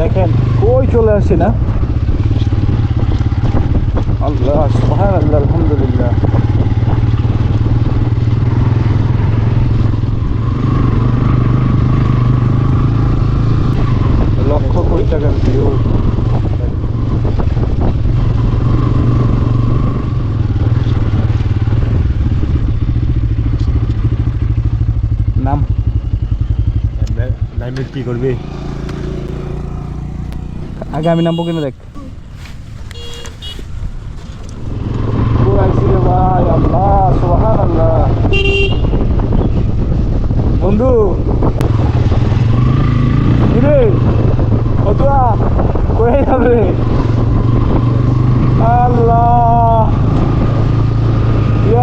দেখেন কই চলে আসছি না? আল্লাহ সুবহান আল্লাহ আলহামদুলিল্লাহ নাম? কি করবি? আগে আমি নামবো কিনা দেখ। বন্ধু। কিরে? কতুয়া কই যাবে? আল্লাহ।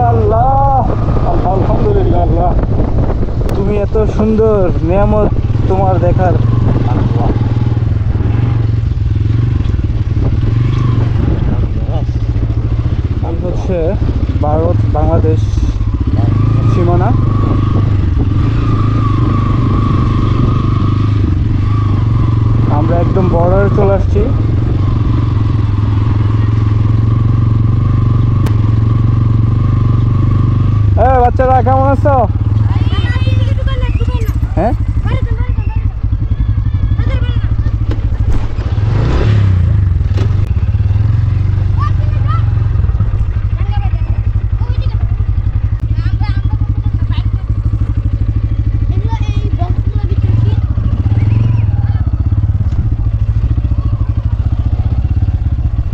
আল্লাহ। আল্লাহ। তুমি এত সুন্দর নিয়ামত তোমার দেখার আল্লাহ আমি হচ্ছে ভারত বাংলাদেশ সীমানা। আমরা একদম বর্ডারে চলে আসছি। হ্যাঁ বাচ্চারা কেমন আছো? হ্যাঁ?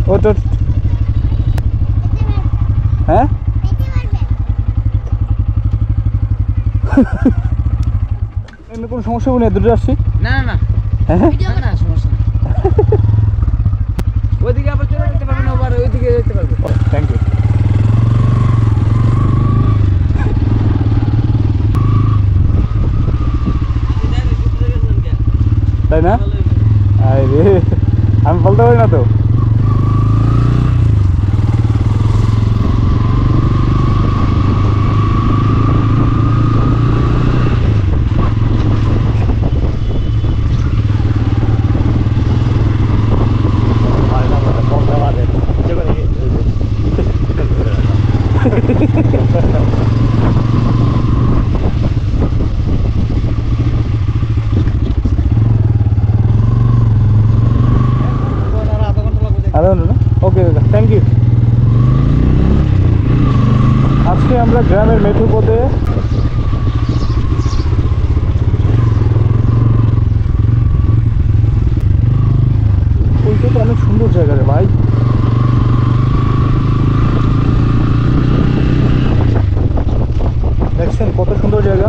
ও তো হ্যাঁ? এমনি কোনো সমস্যা হবে না দুটো আসছি। না না হ্যাঁ? না সমস্যা ওইদিকে আবার চলে যেতে পারবেন আবার ওইদিকে যেতে পারবেন থ্যাংক ইউ তাই না? আরে আমি বলতে পারি না তো। ঘণ্টা ওকে দাদা থ্যাংক ইউ আজকে আমরা গ্রামের মেঠো পথে ওইটা তো অনেক সুন্দর জায়গা রে ভাই। দেখছেন কত সুন্দর জায়গা।